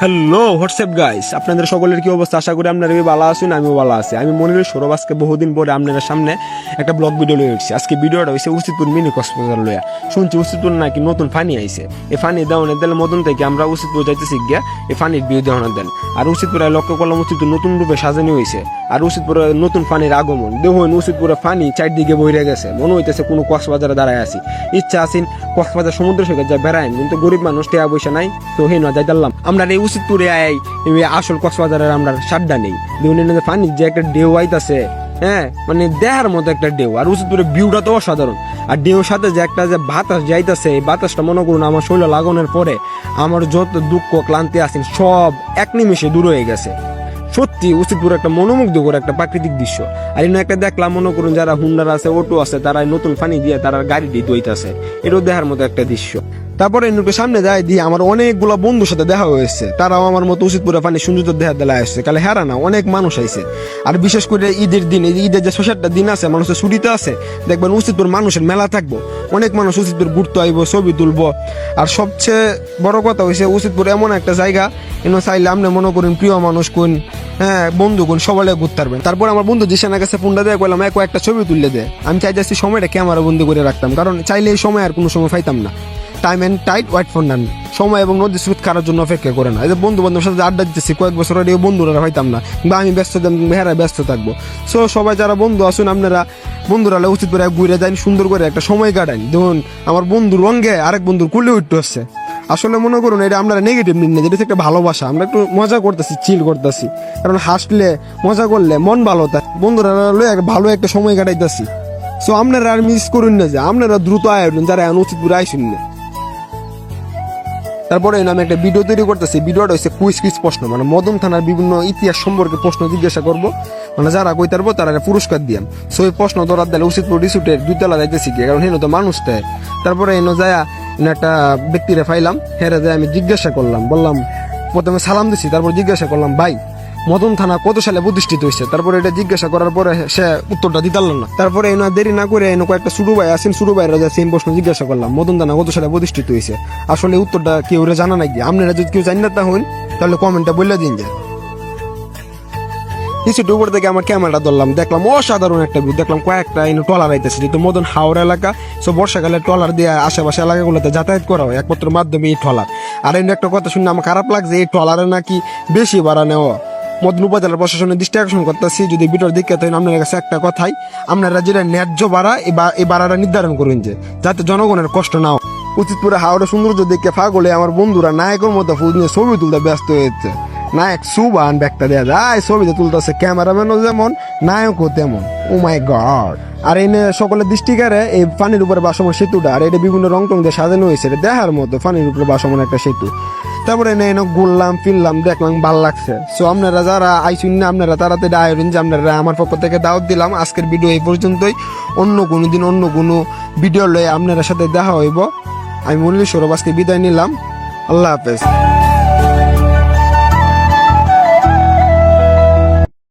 Hello WhatsApp guys আপনাদের সকলের কি অবস্থা? আশা করি আপনারা ভালো আছেন, আমিও ভালো আছি। আমি মনে করি সৌরভ আজকে বহুদিন পরে আপনাদের সামনে একটা ব্লগ ভিডিও লয়ে এসেছি আজকে ভিডিওটা হয়েছে উচিতপুর মিনি কক্সবাজার লইয়া শুনছি উচিতপুর নাকি নতুন ফানি আইছে। এই ফানি দেওয়ানের দিলে মদন থেকে আমরা উচিতপুর যাইতেছি গিয়া এই ফানির বিয়ে দেওয়ানোর দেন। আর উচিতপুরে লক্ষ্য করলাম উচিতপুর নতুন রূপে সাজানো হয়েছে আর উচিতপুরে নতুন ফানির আগমন। দেখুন, উচিতপুরে ফানি চারদিকে বইরে গেছে। মনে হইতেছে কোনো কক্সবাজারে দাঁড়ায় আছি। ইচ্ছা আছেন কক্সবাজার সমুদ্র সৈকত যা বেড়ায় কিন্তু গরিব মানুষ টেয়া পয়সা নাই। তো হে না, যাই দাঁড়ালাম। আমরা এই উচিতপুরে আই আসল কক্সবাজারের আমরা সাড্ডা নেই। দেখুন ফানি যে একটা ঢেউ আইতাছে। হ্যাঁ মানে দেহার মতো একটা ঢেউ। আর উচিতপুরে ভিউটা তো অসাধারণ। আর ঢেউর সাথে যে একটা যে বাতাস যাইতাছে, এই বাতাসটা মনে করুন আমার শরীরে লাগানোর পরে আমার যত দুঃখ, ক্লান্তি আছেন, সব এক নিমিষে দূর হয়ে গেছে। সত্যি উচিতপুর একটা মনোমুগ্ধকর একটা প্রাকৃতিক দৃশ্য। আর এনে একটা দেখলাম, মনে করুন যারা হুন্ডার আছে, অটো আছে তারা নতুন পানি দিয়ে তারা গাড়িটি দইতাছে এটাও দেখার মতো একটা দৃশ্য। তারপরে এনুকে সামনে যায়, দিয়ে আমার অনেকগুলো বন্ধুর সাথে দেখা হয়েছে। তারাও আমার মতো উচিতপুরে পানি সুন্দর দেখা দেলা আসছে কালে হেরা না, অনেক মানুষ আইছে। আর বিশেষ করে ঈদের দিন ঈদের যে ছষাটটা দিন আছে, মানুষের ছুটিতে আছে, দেখবেন উচিতপুর মানুষের মেলা থাকব। অনেক মানুষ উচিতপুর ঘুরতে আইব, ছবি তুলবো। আর সবচেয়ে বড় কথা হয়েছে উচিতপুর এমন একটা জায়গা, এনে চাইলে আপনি মনে করুন প্রিয় মানুষ কোন হ্যাঁ বন্ধু কোন, সবাই ঘুরতে পারবেন। তারপর আমার বন্ধু জিসানের কাছে ফোনটা দিয়ে বললাম এক একটা ছবি তুললে দে। আমি চাই যাচ্ছি সময়টা ক্যামেরা বন্দি করে রাখতাম, কারণ চাইলে এই সময় আর কোনো সময় পাইতাম না। Time and tide wait for none. সময় এবং নদী স্রোত কারার জন্য অপেক্ষা করে না। এই বন্ধু বান্ধবের সাথে আড্ডা দিতেছি, কয়েক বছর আগে বন্ধুরা পাইতাম না। বা আমি ব্যস্ত হেরা ব্যস্ত থাকব। সো সবাই যারা বন্ধু আসুন আপনারা বন্ধুরা উচিত করে ঘুরে যান, সুন্দর করে একটা সময় কাটান। দেখুন, আমার বন্ধুর রঙ্গে আরেক বন্ধুর কুলে উঠতে হচ্ছে। আসলে মনে করুন, এটা আমরা নেগেটিভ নিন না যেটা একটা ভালোবাসা। আমরা একটু মজা করতেছি চিল করতেছি। কারণ হাসলে, মজা করলে মন ভালো থাকে। বন্ধুরা ভালো একটা সময় কাটাইতেছি। সো আপনারা আর মিস করুন না যে, আপনারা দ্রুত আয়োজন, যারা উচিত করে আইসুন না। তারপরে আমি একটা ভিডিও তৈরি করতেছি। ভিডিওটা হচ্ছে কুইজ কুইজ প্রশ্ন। মানে মদন থানার বিভিন্ন ইতিহাস সম্পর্কে প্রশ্ন জিজ্ঞাসা করব। মানে যারা কই তারপর তারা পুরস্কার দিয়াম। সো এই প্রশ্ন ধরার দিলে উচিত রিসুটের দুইতলা যাইতেছি কি কারণ হেন তো মানুষটাই তারপরে এনে যায় একটা ব্যক্তিরে ফাইলাম হেরা যায় আমি জিজ্ঞাসা করলাম। বললাম, প্রথমে সালাম দিছি, তারপর জিজ্ঞাসা করলাম, ভাই মদন থানা কত সালে প্রতিষ্ঠিত হয়েছে? তারপরে এটা জিজ্ঞাসা করার পরে সে উত্তরটা দিতে পারল না। তারপরে এনা দেরি না করে এনে কয়েকটা শুরু ভাই আসেন শুরু ভাইরা যা সেম প্রশ্ন জিজ্ঞাসা করলাম, মদন থানা কত সালে প্রতিষ্ঠিত হয়েছে? আসলে উত্তরটা কেউ জানা নাকি আপনারা যদি কেউ জানি না হন তাহলে কমেন্টটা বলে দিন যায় কিছুটা উপর থেকে আমার ক্যামেরাটা ধরলাম, দেখলাম অসাধারণ একটা ভিউ দেখলাম কয়েকটা এনে ট্রলার আইতেছে, যেহেতু মদন হাওড় এলাকা সো বর্ষাকালে ট্রলার দিয়ে আশেপাশে এলাকাগুলোতে যাতায়াত করা হয়, একমাত্র মাধ্যমে এই ট্রলার। আর এনে একটা কথা শুনে আমার খারাপ লাগছে, এই ট্রলারে নাকি বেশি ভাড়া নেওয়া? মদন উপজেলা প্রশাসনের দৃষ্টি আকর্ষণ করতেছি। যদি বিটর দিকে তাই আপনার কাছে একটা কথাই আপনারা যেটা ন্যায্য ভাড়া এই বা- এই ভাড়াটা নির্ধারণ করুন যে, যাতে জনগণের কষ্ট না। উচিতপুরে হাওড়া সৌন্দর্য দেখে ফাগলে আমার বন্ধুরা নায়কের মতো ফুল নিয়ে ছবি তুলতে ব্যস্ত হয়েছে। নায়ক সুবান ব্যাগটা দেয়া যায় ছবিতে তুলতেছে, ক্যামেরাম্যানও যেমন, নায়কও তেমন। ও মাই গড। আর এনে সকলের দৃষ্টিকারে এই পানির উপরে বাসমান সেতুটা, আর এটা বিভিন্ন রং টং দিয়ে সাজানো হয়েছে, এটা দেখার মতো পানির উপরে বাসমান একটা সেতু। তারপরে এনে ঘুরলাম, ফিরলাম, দেখলাম ভালো লাগছে। সো আপনারা যারা আইসুন না, আপনারা তারা তো আয়োজন যে আপনারা আমার পক্ষ থেকে দাওয়াত দিলাম। আজকের ভিডিও এই পর্যন্তই। অন্য কোনো দিন অন্য কোনো ভিডিও লয়ে আপনারা সাথে দেখা হইব। আমি মুরলি সৌরভ, আজকে বিদায় নিলাম। আল্লাহ হাফেজ।